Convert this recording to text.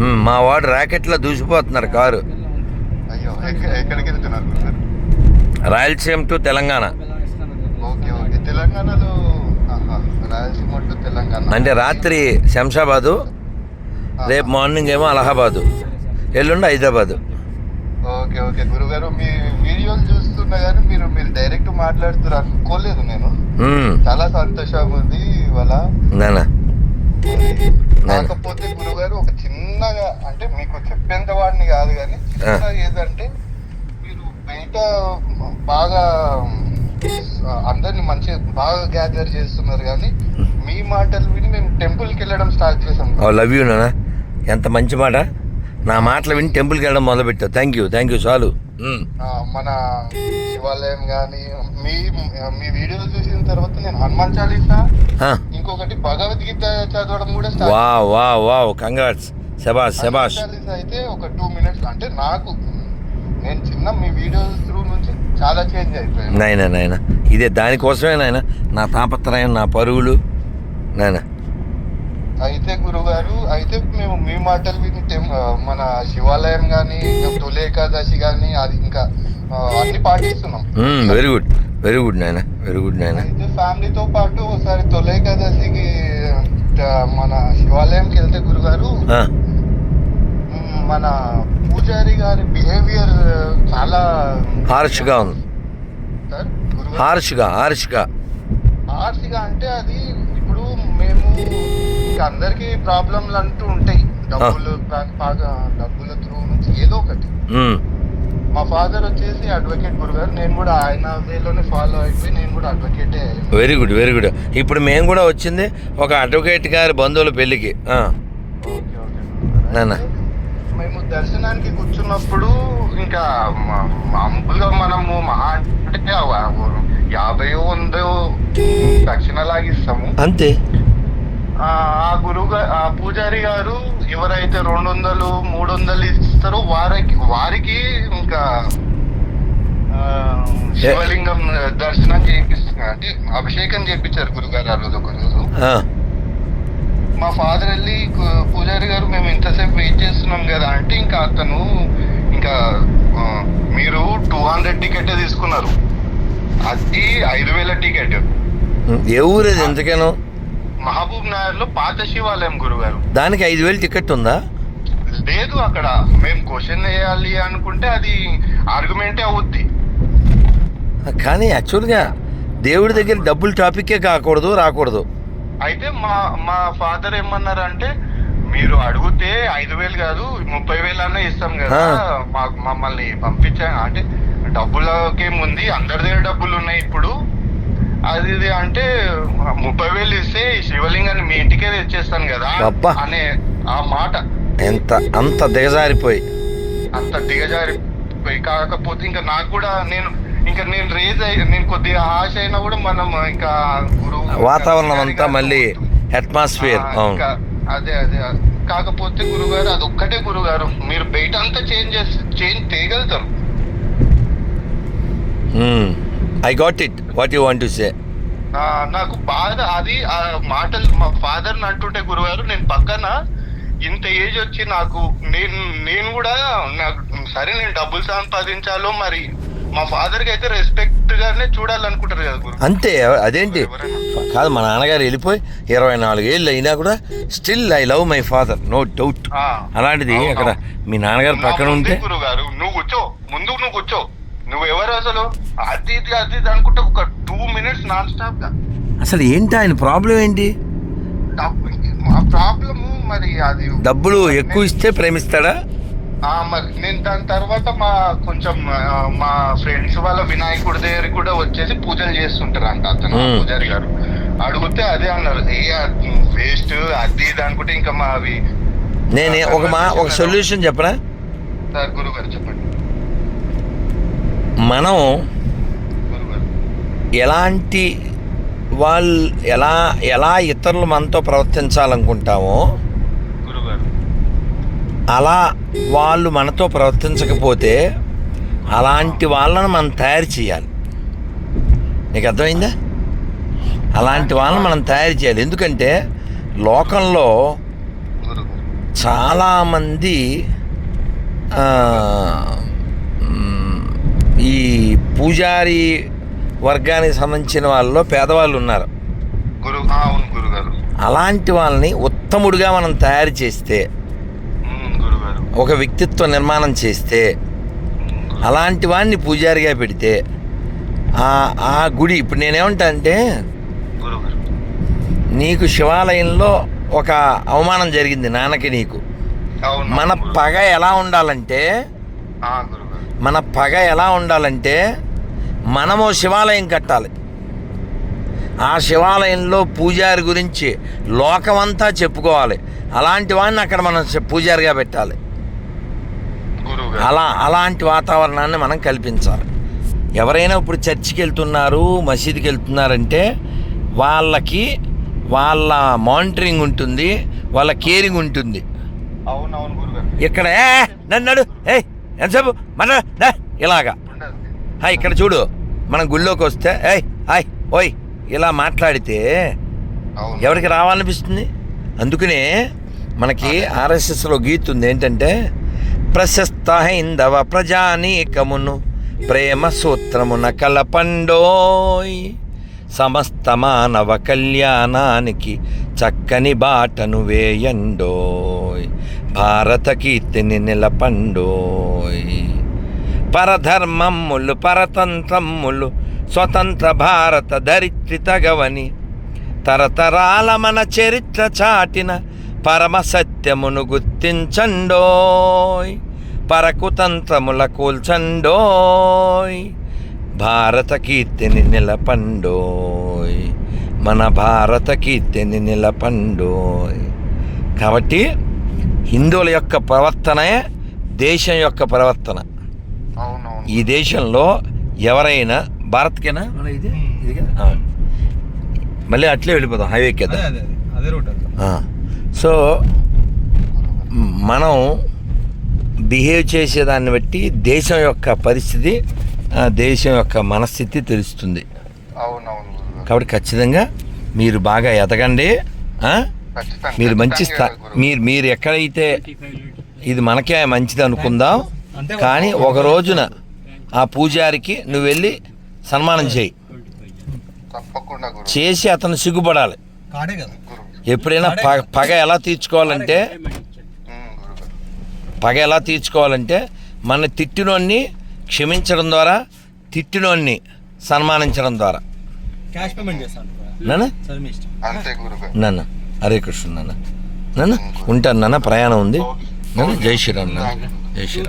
మ్, వాడు ర్యాకెట్లో దూసిపోతున్నారు car. Rayalaseema to Telangana. Okay okay. తెలంగాణలో ఆహా, రాయలసీమ టు తెలంగాణ. అంటే రాత్రి శంషాబాదు. రేపు మార్నింగ్ ఏమో అలహాబాదు. ఎల్లుండి హైదరాబాదు. Okay okay. గురుగారు మీ వీడియోలు చూస్తున్నా కానీ మీరు మీరు డైరెక్ట్ మాట్లాడుతున్నారు అనుకోలేదు నేను. చాలా సంతోషంగా ఉంది ఇవాళ. కాకపోతే గురుగారు ఒక చిన్నగా అంటే మీకు చెప్పేంత వాడిని కాదు కానీ చిన్నగా ఏదంటే మీరు బయట బాగా అందరిని మంచి బాగా గ్యాదర్ చేస్తున్నారు కానీ మీ మాటలు విని మేము టెంపుల్కి వెళ్ళడం స్టార్ట్ చేసాం. లవ్ యూ నానా ఎంత మంచి మాట. నా మాటలు విని టెంపుల్కి వెళ్ళడం మొదలుపెట్టావు. థ్యాంక్ యూ థ్యాంక్ యూ చాలు. మన శివాలయం కానీ మీ మీ వీడియోలు చూసిన తర్వాత నేను హనుమాన్ చాలీసా. ఇంకొకటి భగవద్గీత చదవడం కూడా వా వా వావ్ కంగ్రాట్స్. శబాష్ శబాష్ అయితే ఒక టూ మినిట్స్ అంటే నాకు నేను చిన్న మీ వీడియోస్ త్రూ నుంచి చాలా చేంజ్ అయిపోయాను. నాయన నాయన ఇదే దానికోసమే నాయన నా తాపత్రయం నా పరుగులు నాయన అయితే గురుగారు అయితే మేము మీ మాటలు విని మన శివాలయం కానీ తొలి ఏకాదశి కానీ అది ఇంకా అన్ని పాటిస్తున్నాం. వెరీ గుడ్ వెరీ గుడ్ నాయన వెరీ గుడ్ నాయన. అయితే ఫ్యామిలీతో పాటు ఒకసారి తొలి ఏకాదశికి మన శివాలయంకి వెళ్తే గురుగారు మన పూజారి గారి బిహేవియర్ చాలా హార్ష్గా ఉంది. హార్ష్గా హార్ష్గా. ఆర్సిగా అంటే అది ఇప్పుడు మేము అందరికి ప్రాబ్లంలు అంటూ ఉంటాయి. డబ్బులు పాక- డబ్బుల త్రూ నుంచి ఏదో ఒకటి. మ్, ఫాదర్ వచ్చేసి అడ్వకేట్ గురుగారు. నేను కూడా ఆయన వేలోనే ఫాలో అయిపోయి నేను కూడా అడ్వకేటే వెరీ గుడ్ వెరీ గుడ్ ఇప్పుడు మేము కూడా వచ్చింది ఒక అడ్వకేట్ గారి బంధువుల పెళ్ళికి. మేము దర్శనానికి కూర్చున్నప్పుడు ఇంకా మామూలుగా మనము మహా అంటే యాభై వందో దక్షిణ లాగిస్తాము. అంతే. ఆ గురువు ఆ పూజారి గారు ఎవరైతే రెండు వందలు మూడు వందలు ఇస్తారో వారికి వారికి ఇంకా శివలింగం దర్శనం చేపిస్తున్నారు అంటే అభిషేకం చేపించారు గురుగారు ఆ రోజు ఒక రోజు. మా ఫాదర్ వెళ్ళి పూజారి గారు మేము ఇంతసేపు వెయిట్ చేస్తున్నాం కదా అంటే ఇంకా అతను ఇంకా మీరు టూ హండ్రెడ్ టికెట్ తీసుకున్నారు. అది ఐదు వేల టికెట్. ఏ ఊరేది ఎంతకేనో? మహబూబ్ నగర్లో పాత శివాలయం గురుగారు. దానికి ఐదు వేలు టికెట్ ఉందా? లేదు అక్కడ. మేము క్వశ్చన్ వేయాలి అనుకుంటే అది ఆర్గ్యుమెంటే అవుద్ది. కానీ యాక్చువల్గా దేవుడి దగ్గర డబ్బులు టాపిక్కే కాకూడదు రాకూడదు. అయితే మా మా ఫాదర్ ఏమన్నారంటే మీరు అడిగితే ఐదు వేలు కాదు ముప్పై వేలు అన్న ఇస్తాం కదా. మాకు మమ్మల్ని పంపించాను అంటే డబ్బులకేముంది అందరి దగ్గర డబ్బులు ఉన్నాయి ఇప్పుడు. అది ఇది అంటే ముప్పై వేలు ఇస్తే శివలింగాన్ని మీ ఇంటికే తెచ్చేస్తాను కదా అబ్బా. అనే ఆ మాట. ఎంత అంత దిగజారిపోయి. అంత దిగజారి పోయి కాకపోతే ఇంకా నాకు కూడా నేను ఇంకా నేను రేజ్ అయ్యి నేను కొద్దిగా ఆశ అయినా కూడా మనం ఇంకా గురువు వాతావరణం అంతా మళ్ళీ అట్మాస్ఫియర్ అదే అదే కాకపోతే గురుగారు అది ఒక్కటే గురుగారు మీరు బయట అంతా చేంజ్ చేసి చేంజ్ చేయగలుగుతారు. I got it what you want to say నాకు బాధ అది ఆ మాటలు మా ఫాదర్ అంటుంటే గురుగారు నేను పక్కన ఇంత ఏజ్ వచ్చి నాకు నేను నేను కూడా నాకు సరే నేను డబ్బులు సంపాదించాలో మరి మా ఫాదర్కి అయితే రెస్పెక్ట్ గానే చూడాలనుకుంటారు కదా గురు. అంతే అదేంటి? కాదు మా నాన్నగారు వెళ్ళిపోయి ఇరవై నాలుగు ఏళ్ళు అయినా కూడా still I love my father no doubt. అలాంటిది అక్కడ మీ నాన్నగారు పక్కన ఉంటే గురుగారు నువ్వు కూర్చో ముందు నువ్వు కూర్చో. నువ్వు ఎవరు అసలు? అది ఇది అది ఇది అనుకుంటే ఒక టూ మినిట్స్ నాన్ స్టాప్గా. అసలు ఏంటి ఆయన ప్రాబ్లం ఏంటి? మా ప్రాబ్లమ్ మరి అది డబ్బులు ఎక్కువ ఇస్తే ప్రేమిస్తాడా? ఆ, మరి నేను దాని తర్వాత మా కొంచెం ఆ, మా ఫ్రెండ్స్ వాళ్ళ వినాయకుడి దగ్గర కూడా వచ్చేసి పూజలు చేస్తుంటారు అంట అతను. పూజారి గారు. అడిగితే అదే అన్నారు ఏ వేస్ట్ అది ఇది అనుకుంటే ఇంకా మా అవి నేను ఒక మా ఒక సొల్యూషన్ చెప్పనా? సార్ గురువు గారు చెప్పండి. మనం ఎలాంటి వాళ్ళు ఎలా ఎలా ఇతరులు మనతో ప్రవర్తించాలనుకుంటామో అలా వాళ్ళు మనతో ప్రవర్తించకపోతే అలాంటి వాళ్ళను మనం తయారు చేయాలి. నీకు అర్థమైందా? అలాంటి వాళ్ళని మనం తయారు చేయాలి. ఎందుకంటే లోకంలో చాలామంది ఈ పూజారి వర్గానికి సంబంధించిన వాళ్ళలో పేదవాళ్ళు ఉన్నారు. అలాంటి వాళ్ళని ఉత్తముడిగా మనం తయారు చేస్తే ఒక వ్యక్తిత్వ నిర్మాణం చేస్తే అలాంటి వాడిని పూజారిగా పెడితే ఆ ఆ గుడి ఇప్పుడు నేనేమంటా అంటే నీకు శివాలయంలో ఒక అవమానం జరిగింది నాన్నకి నీకు. మన. పగ ఎలా ఉండాలంటే మన పగ ఎలా ఉండాలంటే మనము శివాలయం కట్టాలి. ఆ శివాలయంలో పూజారి గురించి లోకమంతా చెప్పుకోవాలి. అలాంటి వాడిని అక్కడ మనం పూజారిగా పెట్టాలి. అలా అలాంటి వాతావరణాన్ని మనం కల్పించాలి. ఎవరైనా ఇప్పుడు చర్చికి వెళ్తున్నారు మసీదుకి వెళ్తున్నారంటే వాళ్ళకి వాళ్ళ మానిటరింగ్ ఉంటుంది వాళ్ళ కేరింగ్ ఉంటుంది. ఇక్కడ ఏ నన్ను నడు ఏ ఎంతసేపు? మన ఇలాగా. ఇక్కడ చూడు. మనం గుళ్ళోకి వస్తే ఏయ్ హాయ్ ఓయ్ ఇలా మాట్లాడితే ఎవరికి రావాలనిపిస్తుంది? అందుకనే మనకి ఆర్ఎస్ఎస్లో గీత ఉంది. ఏంటంటే ప్రశస్త హైందవ ప్రజానీకమును ప్రేమ సూత్రమున కలపండోయ్. సమస్త మానవ కళ్యాణానికి చక్కని బాటను వేయండోయ్. భారత కీర్తిని నిలపండోయ్. పరధర్మమ్ములు పరతంత్రమ్ములు స్వతంత్ర భారత ధరిత్రి తగవని తరతరాల మన చరిత్ర చాటిన పరమ సత్యమును గుర్తించండోయ్. పరకుతంత్రముల కూల్చండోయ్. భారత కీర్తిని నిలపండోయ్. మన భారత కీర్తిని నిలపండోయ్. కాబట్టి హిందువుల యొక్క ప్రవర్తనే దేశం యొక్క ప్రవర్తన. అవును అవును ఈ దేశంలో ఎవరైనా భారత్కేనా? మన ఇది. మళ్ళీ అట్లే వెళ్ళిపోదాం హైవేకి కదా. సో మనం బిహేవ్ చేసేదాన్ని బట్టి దేశం యొక్క పరిస్థితి దేశం యొక్క మనస్థితి తెలుస్తుంది. అవును అవును గురుగారు కాబట్టి ఖచ్చితంగా మీరు బాగా ఎదగండి మీరు మంచి స్థా. మీరు మీరు ఎక్కడైతే ఇది మనకే మంచిది అనుకుందాం. కానీ ఒక రోజున ఆ పూజారికి నువ్వు వెళ్ళి సన్మానం చేయి. తప్పకుండా గురు. చేసి అతను సిగ్గుపడాలి. కాడే కదా. గురు ఎప్పుడైనా పగ పగ ఎలా తీర్చుకోవాలంటే పగ ఎలా తీర్చుకోవాలంటే మన తిట్టినోన్ని క్షమించడం ద్వారా తిట్టినోన్ని సన్మానించడం ద్వారా. క్యాష్ పేమెంట్ చేస్తాను. నాన్న? సరే మీ ఇష్టం. అంతే గురుగారు నాన్న హరే కృష్ణ నాన్న. నాన్న ఉంటాను నాన్న ప్రయాణం ఉంది. Ne? Jai Shri Ram. Jai Shri